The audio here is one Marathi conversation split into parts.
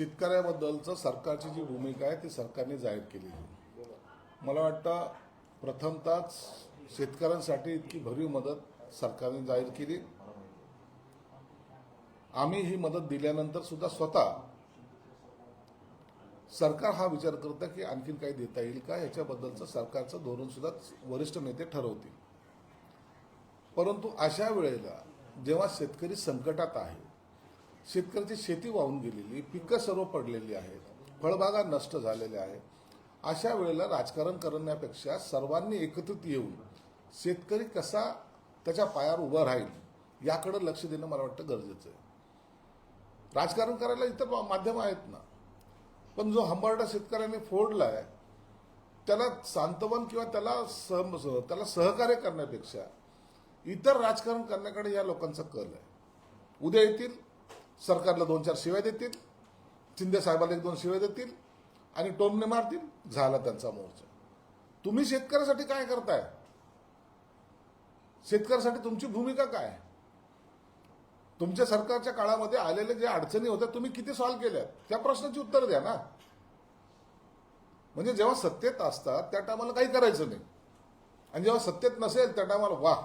शेतकऱ्याबद्दलचं सरकारची जी भूमिका आहे ती सरकारने जाहीर केलेली आहे. मला वाटतं प्रथमतःच शेतकऱ्यांसाठी इतकी भरीव मदत सरकारने जाहीर केली. आम्ही ही मदत दिल्यानंतर सुद्धा स्वतः सरकार हा विचार करतं की आणखीन काही देता येईल का? याच्याबद्दलचं सरकारचं धोरण सुद्धा वरिष्ठ नेते ठरवतील. परंतु अशा वेळेला जेव्हा शेतकरी संकटात आहे शेतकऱ्याची शेती वाहून गेलेली पिकं सर्व पडलेली आहेत फळबागा नष्ट झालेल्या आहेत. अशा वेळेला राजकारण करण्यापेक्षा सर्वांनी एकत्रित येऊन शेतकरी कसा त्याच्या पायावर उभा राहील याकडे लक्ष देणं मला वाटतं गरजेचं आहे. राजकारण करायला इतर माध्यम आहेत ना. पण जो हंबरडा शेतकऱ्याने फोडलाय त्याला सांत्वन किंवा त्याला सह त्याला सहकार्य करण्यापेक्षा इतर राजकारण करण्याकडे या लोकांचा कल आहे. उद्या येतील सरकारला दोन चार शिव्या देतील शिंदे साहेबाला एक दोन शिव्या देतील आणि टोमने मारतील झाला त्यांचा मोर्चा. तुम्ही शेतकऱ्यासाठी काय करताय? शेतकऱ्यासाठी तुमची भूमिका काय? तुमच्या सरकारच्या काळामध्ये आलेले जे अडचणी होत्या तुम्ही किती सॉल्व्ह केल्या त्या प्रश्नाची उत्तर द्या ना. म्हणजे जेव्हा सत्तेत असतात त्या टायमाला काही करायचं नाही. आणि जेव्हा सत्तेत नसेल त्या टायमाला वा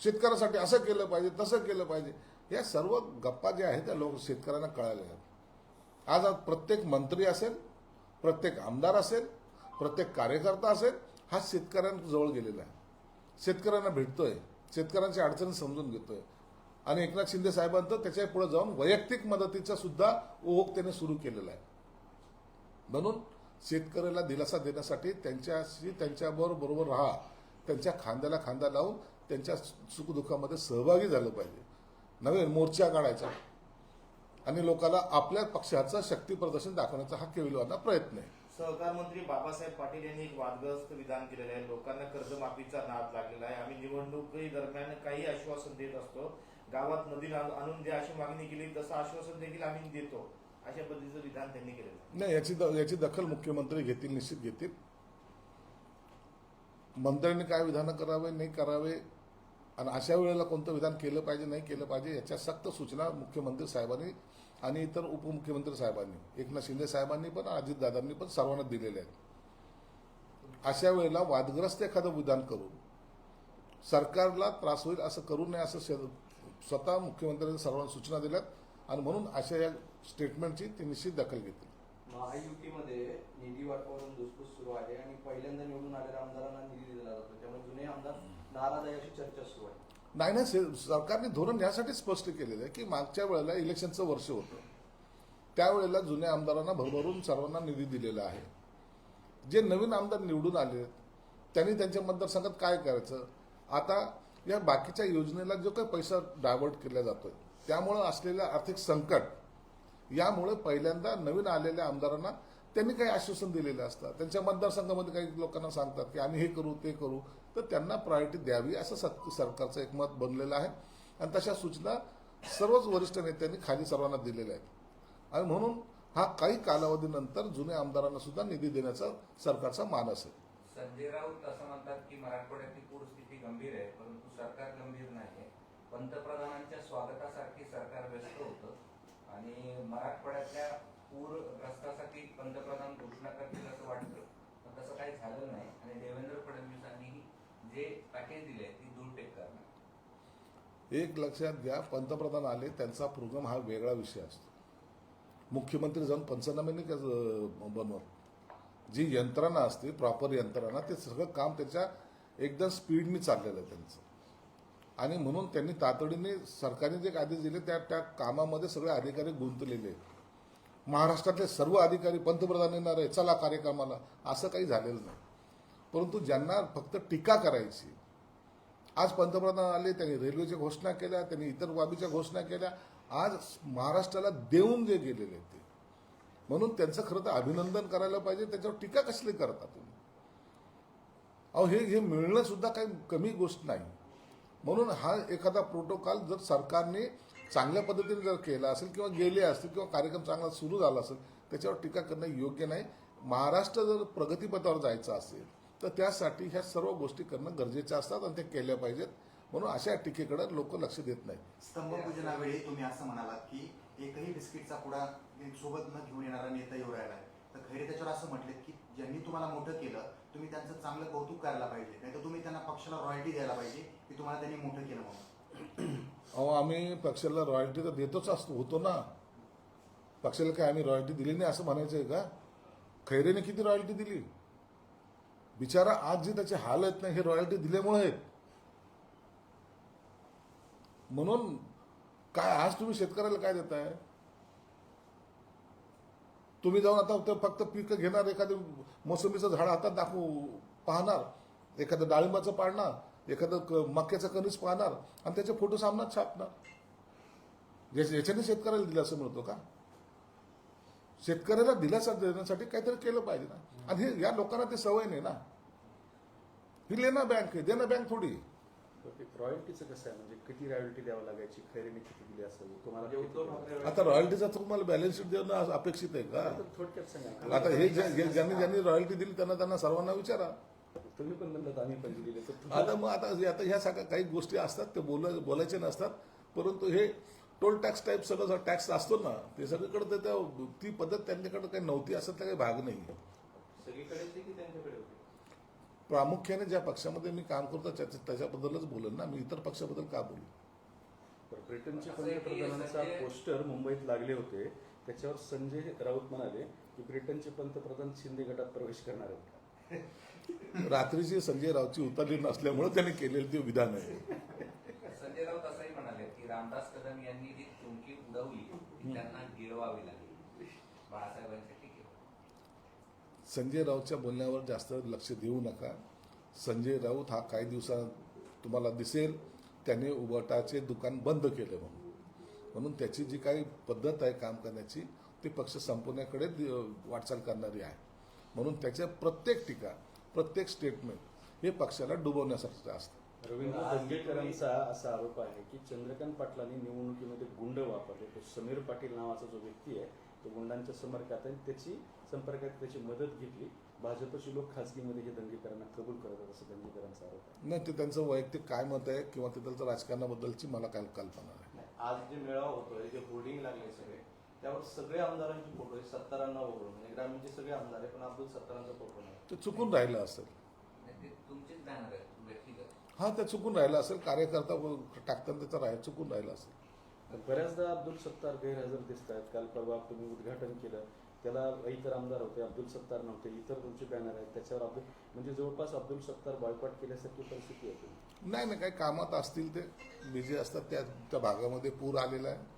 शेतकऱ्यासाठी असं केलं पाहिजे तसं केलं पाहिजे. या सर्व गप्पा ज्या आहेत त्या लोक शेतकऱ्यांना कळाल्या आहेत. आज आज प्रत्येक मंत्री असेल प्रत्येक आमदार असेल प्रत्येक कार्यकर्ता असेल हा शेतकऱ्यांजवळ गेलेला आहे. शेतकऱ्यांना भेटतोय शेतकऱ्यांच्या अडचणी समजून घेतोय. आणि एकनाथ शिंदे साहेबांचं त्याच्या पुढे जाऊन वैयक्तिक मदतीचा सुद्धा ओघ त्याने सुरू केलेला आहे. म्हणून शेतकऱ्याला दिलासा देण्यासाठी त्यांच्याशी त्यांच्याबरोबर बरोबर राहा त्यांच्या खांद्याला खांदा लावून त्यांच्या सुखदुःखामध्ये सहभागी झालं पाहिजे. नवीन मोर्चा काढायचा. आणि लोकांना आपल्या पक्षाचं शक्ती प्रदर्शन दाखवण्याचा हा केविलवाना प्रयत्न आहे. सहकार मंत्री बाबासाहेब पाटील यांनी एक वादग्रस्त विधान केलेलं आहे. लोकांना कर्जमाफीचा नाद लागलेला आहे. आम्ही निवडणुकी दरम्यान काही आश्वासन देत असतो. गावात नदी आणू- आणून द्या अशी मागणी केली तसं आश्वासन देखील आम्ही देतो. अशा पद्धतीचं विधान त्यांनी केलेलं नाही याची द- याची दखल मुख्यमंत्री घेतील निश्चित घेतील. मंत्र्यांनी काय विधानं करावे नाही करावे आणि अशा वेळेला कोणतं विधान केलं पाहिजे नाही केलं पाहिजे याच्या सक्त सूचना मुख्यमंत्री साहेबांनी आणि इतर उपमुख्यमंत्री साहेबांनी एकनाथ शिंदे साहेबांनी पण अजितदादांनी पण सर्वांना दिलेले आहेत. अशा वेळेला वादग्रस्त एखादं विधान करून सरकारला त्रास होईल असं करू नये असं स्वतः मुख्यमंत्र्यांनी सर्वांना सूचना दिल्यात आणि म्हणून अशा या स्टेटमेंटची ती निश्चित दखल घेतली. महायुतीमध्ये निधी वाटपावरून धुसफूस सुरू आहे आणि पहिल्यांदा निवडून आलेल्या आमदारांना निधी दिला जातो. त्यामुळे जुने आमदार नाराज अशी चर्चा सुरू आहे. नाही नाही सरकारने धोरण यासाठी स्पष्ट केलेलं आहे की मागच्या वेळेला इलेक्शनचं वर्ष होतं. त्यावेळेला जुन्या आमदारांना भरभरून सर्वांना निधी दिलेला आहे. जे नवीन आमदार निवडून आले त्यांनी त्यांच्या मतदारसंघात काय करायचं? आता या बाकीच्या योजनेला जो काही पैसा डायव्हर्ट केला जातोय त्यामुळं असलेलं आर्थिक संकट यामुळे पहिल्यांदा नवीन आलेल्या आमदारांना त्यांनी काही आश्वासन दिलेलं असतात त्यांच्या मतदारसंघामध्ये काही लोकांना सांगतात की आम्ही हे करू ते करू. तर त्यांना प्रायोरिटी द्यावी असं सत- सरकारचं एक मत बनलेलं आहे. आणि तशा सूचना सर्वच वरिष्ठ नेत्यांनी खाली सर्वांना दिलेल्या आहेत. आणि म्हणून हा काही कालावधीनंतर जुन्या आमदारांना सुद्धा निधी देण्याचा सरकारचा मानस आहे. संजय राऊत असं म्हणतात की मराठवाड्यातली पूरस्थिती गंभीर आहे परंतु सरकार गंभीर नाही पंतप्रधानांच्या स्वागतासाठी सरकार व्यस्त होतं. आणि मराठवाड्यातल्या पूरग्रस्तासाठी पंतप्रधान घोषणा करतील असं वाटतं. पण तसं काही झालं नाही. आणि देवेंद्र फडणवीसांनी जे पॅकेज दिले ती दूरटेक करणार. एक लक्षात घ्या पंतप्रधान आले त्यांचा प्रोग्राम हा वेगळा विषय असतो. मुख्यमंत्री जाऊन पंचनाम्याने का बनवत जी यंत्रणा असते प्रॉपर यंत्रणा ते सगळं काम त्याच्या एकदम स्पीडने चाललेलं आहे त्यांचं. आणि म्हणून त्यांनी तातडीने सरकारने जे आदेश दिले त्या त्या कामामध्ये सगळे अधिकारी गुंतलेले आहेत. महाराष्ट्रातले सर्व अधिकारी पंतप्रधान येणार आहे चला कार्यक्रमाला. असं काही झालेलं नाही. परंतु ज्यांना फक्त टीका करायची आज पंतप्रधान आले त्यांनी रेल्वेच्या घोषणा केल्या त्यांनी इतर बाबीच्या घोषणा केल्या आज महाराष्ट्राला देऊन जे गेलेले ते. म्हणून त्यांचं खरं तर अभिनंदन करायला पाहिजे त्याच्यावर टीका कसली करता तुम्ही? अहो हे हे मिळणं सुद्धा काही कमी गोष्ट नाही. म्हणून हा एखादा प्रोटोकॉल जर सरकारने चांगल्या पद्धतीने जर केला असेल किंवा गेले असतील किंवा कार्यक्रम चांगला सुरू झाला असेल त्याच्यावर टीका करणं योग्य नाही. महाराष्ट्र जर प्रगतीपथावर जायचं असेल तर त्यासाठी ह्या सर्व गोष्टी करणं गरजेच्या असतात आणि त्या केल्या पाहिजेत. म्हणून अशा टीकेकडे लोक लक्ष देत नाही स्तंभपूजनावेळी तुम्ही असं म्हणालात की एकही बिस्किटचा पुडा सोबत न घेऊन येणारा नेता येऊ राहिला तर खैरे त्याच्यावर असं म्हटले की ज्यांनी तुम्हाला मोठं केलं तुम्ही त्यांचं चांगलं कौतुक करायला पाहिजे. नाही तर तुम्ही त्यांना पक्षाला रॉयल्टी द्यायला पाहिजे की तुम्हाला त्यांनी मोठं केलं म्हणून. अहो आम्ही पक्षाला रॉयल्टी तर देतोच असतो होतो ना. पक्षाला काय आम्ही रॉयल्टी दिली नाही असं म्हणायचं आहे का? खैरेने किती रॉयल्टी दिली? बिचारा आज जे त्याचे हाल आहेत ना हे रॉयल्टी दिल्यामुळे. आहेत म्हणून काय आज तुम्ही शेतकऱ्याला काय देताय? तुम्ही जाऊन आता फक्त पीक घेणार एखादं मोसंबीचं झाड हातात दाखवू पाहणार. एखादं डाळिंबाचं पाडणार. एखादं मक्याचं कणीस पाहणार आणि त्याचे फोटो सामनात छापणार. याच्या- याच्याने शेतकऱ्याला दिलासा मिळतो का? शेतकऱ्याला दिलासा देण्यासाठी काहीतरी केलं पाहिजे ना. आणि हे या लोकांना ते सवय नाही ना. ही लेना बँक आहे देना बँक थोडी रॉयल्टीचं कसं आहे? म्हणजे किती रॉयल्टी द्यावं लागायची? खैरेने किती दिली असेल? तुम्हाला आता रॉयल्टीचा तुम्हाला बॅलन्स शीट देणं अपेक्षित आहे का? थोडक्यात सांगा. आता हे ज्यांनी ज्यांनी रॉयल्टी दिली त्यांना त्यांना सर्वांना विचारा. तुम्ही पण म्हणलं आम्ही पण दिलेले तर तुम्ही- आता मग आता आता ह्या सगळ्या काही गोष्टी असतात ते बोल बोलायचे नसतात. परंतु हे टोल टॅक्स टाईप सगळं टॅक्स असतो ना ते सगळीकडे त्या- ती पद्धत त्यांच्याकडे काही नव्हती असं काही भाग नाही. प्रामुख्याने ज्या पक्षामध्ये मी काम करतो त्याच्या त्याच्याबद्दलच बोलेन ना मी इतर पक्षाबद्दल का बोलू? बरं, ब्रिटनचे पंतप्रधानांचा पोस्टर मुंबईत लागले होते. त्याच्यावर संजय राऊत म्हणाले की ब्रिटनचे पंतप्रधान शिंदे गटात प्रवेश करणार आहेत. रात्रीची संजय रावची उतरली नसल्यामुळे त्यांनी केलेलं ते विधान आहे. संजय राऊत असंही म्हणाले की रामदास कदम यांनी जी चुंकी उडवली त्यांना गिळवावी लागली. टीकेवर. संजय राऊतच्या बोलण्यावर जास्त लक्ष देऊ नका. संजय राऊत हा काही दिवसात तुम्हाला दिसेल त्याने उबटाचे दुकान बंद केलं म्हणून. म्हणून त्याची जी काही पद्धत आहे काम करण्याची ती पक्ष संपवण्याकडे वाटचाल करणारी आहे. म्हणून त्याच्या प्रत्येक टीका प्रत्येक स्टेटमेंट हे पक्षाला डुबवण्यासारखं असतं. रवींद्र दंगेकरांचा असा आरोप आहे की चंद्रकांत पाटलांनी निवडणुकीमध्ये गुंड वापरले. तो समीर पाटील नावाचा जो व्यक्ती आहे तो गुंडांच्या संपर्कात आहे. त्याची संपर्कात त्याची मदत घेतली. भाजपचे लोक खासगीमध्ये हे दंगेकरांना कबूल करतात असं दंगेकरांचा आरोप आहे. नाही ते त्यांचं वैयक्तिक काय मत आहे किंवा तिथलचं राजकारणाबद्दलची मला काय कल्पना नाही. नाही, आज जे मेळावा होतोय जे होर्डिंग लागले सगळे त्यावर सगळे आमदारांचे फोटो आहे सत्तारांना वगळून म्हणजे ग्रामीणचे सगळे आमदार आहे पण अब्दुल सत्तारांचा फोटो नाही. ते चुकून राहिलं असेल. हा ते चुकून राहिलं असेल. कार्यकर्ता टाकताना त्याचं राह चुकून राहिलं असेल. बऱ्याचदा अब्दुल सत्तार गैरहजर दिसत आहेत काल परवा तुम्ही उद्घाटन केलं. त्याला इतर आमदार होते अब्दुल सत्तार नव्हते. इतर तुमचे बॅनर आहेत. त्याच्यावर अब्दुल म्हणजे जवळपास अब्दुल सत्तार बॉयकॉट केल्यासारखी परिस्थिती आहे. नाही नाही काही कामात असतील ते बिझी असतात. त्या त्या भागामध्ये पूर आलेला आहे.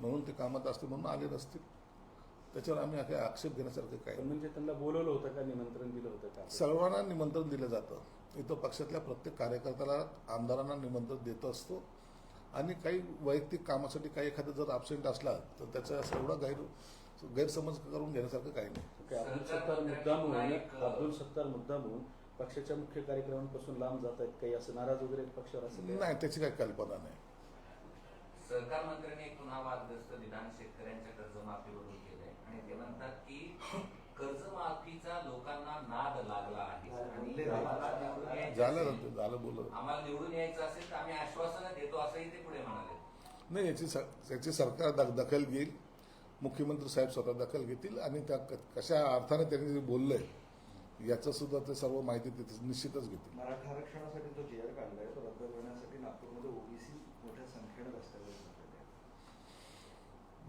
म्हणून ते कामात असतील म्हणून आले नसतील त्याच्यावर आम्ही काही आक्षेप घेण्यासारखं काही पण म्हणजे त्यांना बोलवलं होतं का निमंत्रण दिलं होतं का? सर्वांना निमंत्रण दिलं जातं. इथं पक्षातल्या प्रत्येक कार्यकर्त्याला आमदारांना निमंत्रण देत असतो. आणि काही वैयक्तिक कामासाठी काही एखादा जर अब्सेंट असला तर त्याचा एवढा गैर गैरसमज करून घेण्यासारखं काही नाही. काय अब्दुल सत्तार होऊन एक, अब्दुल सत्तार मुद्दाम होऊन पक्षाच्या मुख्य कार्यक्रमांपासून लांब जात आहेत काही? असं नाराज वगैरे पक्षावर असं काही? नाही त्याची काही कल्पना नाही. सहकार मंत्र्यांनी एक पुन्हा वादग्रस्त विधान शेतकऱ्यांच्या कर्जमाफीवरून केलंय. आणि ते म्हणतात की कर्जमाफीचा लोकांना नाद लागला आहे. आणि आम्हाला निवडून यायचं झालं. असेल- ना ते, झालं बोलत आम्हाला निवडून यायचं असेल तर आम्ही आश्वासनं देतो असंही ते पुढे म्हणाले. नाही याची याची सरकार दखल घेईल. मुख्यमंत्री साहेब स्वतः दखल घेतील आणि त्या कशा अर्थाने त्यांनी बोललंय याचं सुद्धा ते सर्व माहिती तिथे निश्चितच घेतील. मराठा आरक्षणासाठी जो जी आर काढलाय तो रद्द करण्यासाठी नागपूरमध्ये ओबीसी मोठ्या संख्येने रस्त्यावर.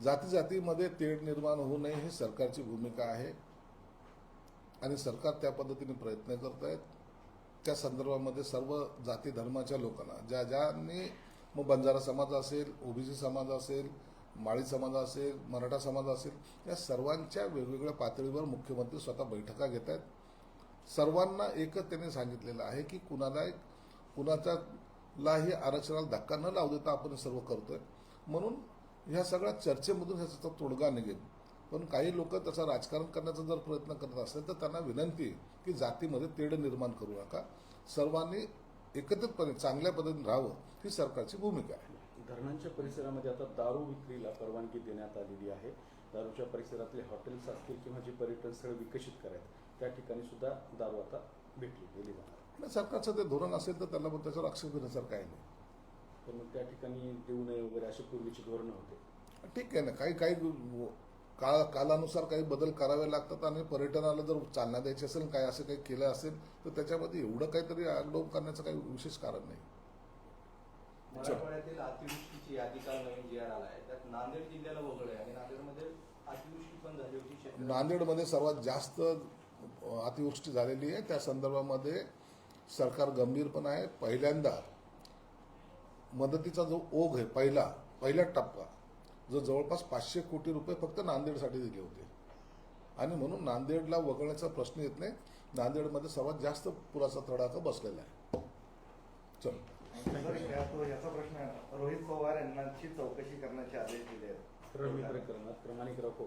जाती जातीमध्ये तेढ निर्माण होऊ नये ही सरकारची भूमिका आहे. आणि सरकार त्या पद्धतीने प्रयत्न करत आहेत. त्या संदर्भामध्ये सर्व जाती धर्माच्या लोकांना ज्या ज्यांनी मग बंजारा समाज असेल ओबीसी समाज असेल माळी समाज असेल मराठा समाज असेल या सर्वांच्या वेगवेगळ्या पातळीवर मुख्यमंत्री स्वतः बैठका घेत आहेत. सर्वांना एकच त्यांनी सांगितलेलं आहे की कुणाला कुणाच्यालाही आरक्षणाला धक्का न लावू देता आपण सर्व करतोय. म्हणून ह्या सगळ्या चर्चेमधून ह्याचा तोडगा निघेल. पण काही लोक त्याचा राजकारण करण्याचा जर प्रयत्न करत असेल तर त्यांना विनंती की जातीमध्ये तेढ निर्माण करू नका. सर्वांनी एकत्रितपणे चांगल्या पद्धतीने राहावं ही सरकारची भूमिका आहे. धरणांच्या परिसरामध्ये आता दारू विक्रीला परवानगी देण्यात आलेली आहे. दारूच्या परिसरातले हॉटेल्स असतील किंवा जी पर्यटन स्थळ विकसित करायचं त्या ठिकाणी सुद्धा दारू आता भेटली गेली जाणार सरकारचं ते धोरण असेल तर त्याला पण त्याच्यावर आक्षेप घेण्यासारखं काही नाही तर मग त्या ठिकाणी देऊ नये वगैरे अशी पूर्वीची धोरणं होते. ठीक आहे ना काही काही काळ कालानुसार काही बदल करावे लागतात आणि पर्यटनाला जर चालना द्यायची असेल काय असं काही केलं असेल तर त्याच्यामध्ये एवढं काहीतरी आगडोम करण्याचं काही विशेष कारण नाही. मराठवाड्यातील अतिवृष्टीची यादी काल नवीन जी आर आला आहे त्यात नांदेड जिल्ह्याला वगळलं आहे आणि नांदेडमध्ये अतिवृष्टी पण झाली होती. नांदेडमध्ये सर्वात जास्त अतिवृष्टी झालेली आहे. त्या संदर्भामध्ये सरकार गंभीर पण आहे. पहिल्यांदा मदतीचा जो ओघ आहे पहिला पहिला टप्पा जो जवळपास पाचशे कोटी रुपये फक्त नांदेडसाठी दिले होते. आणि म्हणून नांदेडला वगळण्याचा प्रश्न येत नाही. नांदेडमध्ये सर्वात जास्त पुराचा तडाखा बसलेला आहे. चल. याचा प्रश्न आहे. रोहित पवार यांची चौकशी करण्याचे आदेश दिले आहेत. रमी प्रकरणात प्रमाणिकराव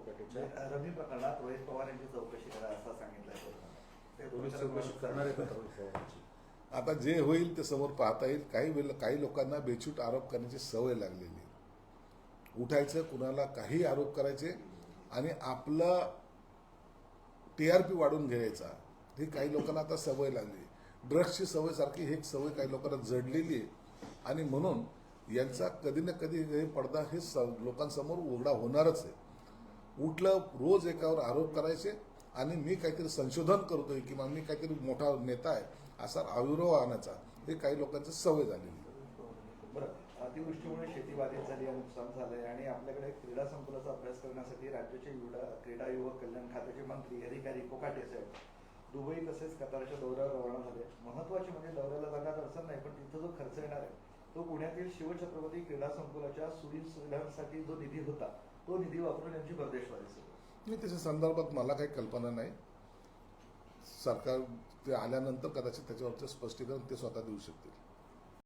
रमी प्रकरणात रोहित पवार यांची चौकशी करा असं पोलीस चौकशी करणार आहेत आता रोहित पवारांची. आता जे होईल ते समोर पाहता येईल. काही वेळेला काही लोकांना बेछूट आरोप करण्याची सवय लागलेली. उठायचं कुणाला काही आरोप करायचे आणि आपलं टी आर पी वाढून घ्यायचा. ही काही लोकांना आता सवय लागली ड्रग्सची सवय सारखी ही एक सवय काही लोकांना जडलेली आहे. आणि म्हणून यांचा कधी ना कधी हे पडदा हे लोकांसमोर उघडा होणारच आहे. उठलं रोज एकावर आरोप करायचे आणि मी काहीतरी संशोधन करतोय किंवा मी काहीतरी मोठा नेता आहे असा आविर्भाव आणायचा हे काही लोकांची सवय झालेली बरं अतिवृष्टीमुळे शेती बाधित झाली आहे नुकसान झालंय आणि आपल्याकडे क्रीडा संकुलाचा अभ्यास करण्यासाठी राज्याचे क्रीडा युवक कल्याण खात्याचे मंत्री अधिकारी कोकाटे साहेब दुबई तसेच कतारच्या दौऱ्यावर रवाना झाले. महत्त्वाचे म्हणजे दौऱ्याला जाण्यात अडचण नाही पण तिथं जो खर्च येणार आहे तो पुण्यातील शिवछत्रपती क्रीडा संकुलाच्या सुविध सुविधांसाठी जो निधी होता तो निधी वापरून यांची परदेशवारी सुरू आहे. त्याच्या संदर्भात मला काही कल्पना नाही सरकार ते आल्यानंतर कदाचित त्याच्यावरचं स्पष्टीकरण ते स्वतः देऊ शकतील